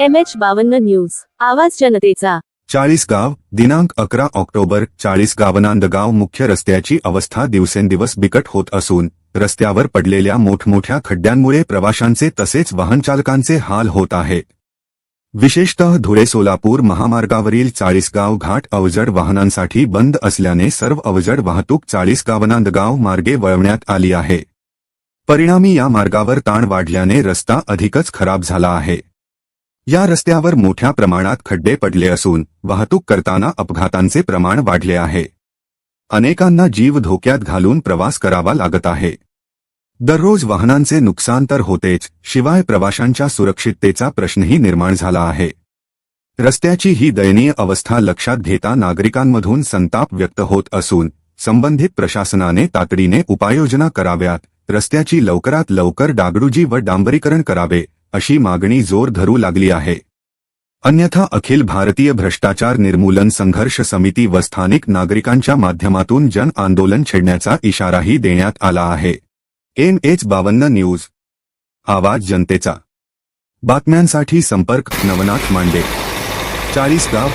M H बावन्न news. आवाज जनतेचा. चाळीसगाव दिनांक अकरा ऑक्टोबर चाळीसगाव नांदगाव मुख्य रस्त्याची अवस्था दिवसेंदिवस बिकट होत असून रस्त्यावर पडलेल्या मोठमोठ्या खड्ड्यांमुळे प्रवाशांचे तसेच वाहनचालकांचे हाल होत आहेत विशेषतः धुळे सोलापूर महामार्गावरील चाळीसगाव घाट अवजड वाहनांसाठी बंद असल्याने सर्व अवजड वाहतूक चाळीस गावनांदगाव मार्गे वळवण्यात आली आहे. परिणामी या मार्गावर ताण वाढल्याने रस्ता अधिकच खराब झाला आहे. या रस्त्यावर मोठ्या प्रमाणात खड्डे पडले असून वाहतूक करताना अपघातांचे प्रमाण वाढले आहे. अनेकांना जीव धोक्यात घालून प्रवास करावा लागत आहे. दररोज वाहनांचे नुकसान तर होतेच शिवाय प्रवाशांच्या सुरक्षिततेचा प्रश्नही निर्माण झाला आहे. रस्त्याची ही दयनीय अवस्था लक्षात घेता नागरिकांमधून संताप व्यक्त होत असून संबंधित प्रशासनाने तातडीने उपाययोजना कराव्यात रस्त्याची लवकरात लवकर डागडुजी व डांबरीकरण करावे अशी मागणी जोर धरू लागली आहे. अन्यथा अखिल भारतीय भ्रष्टाचार निर्मूलन संघर्ष समिती व स्थानिक नागरिकांच्या माध्यमातून जन आंदोलन छेडण्याचा इशाराही देण्यात आला आहे. एम एच बावन्न न्यूज. आवाज जनतेचा. बातम्यांसाठी संपर्क नवनाथ मांडे. चाळीसगाव.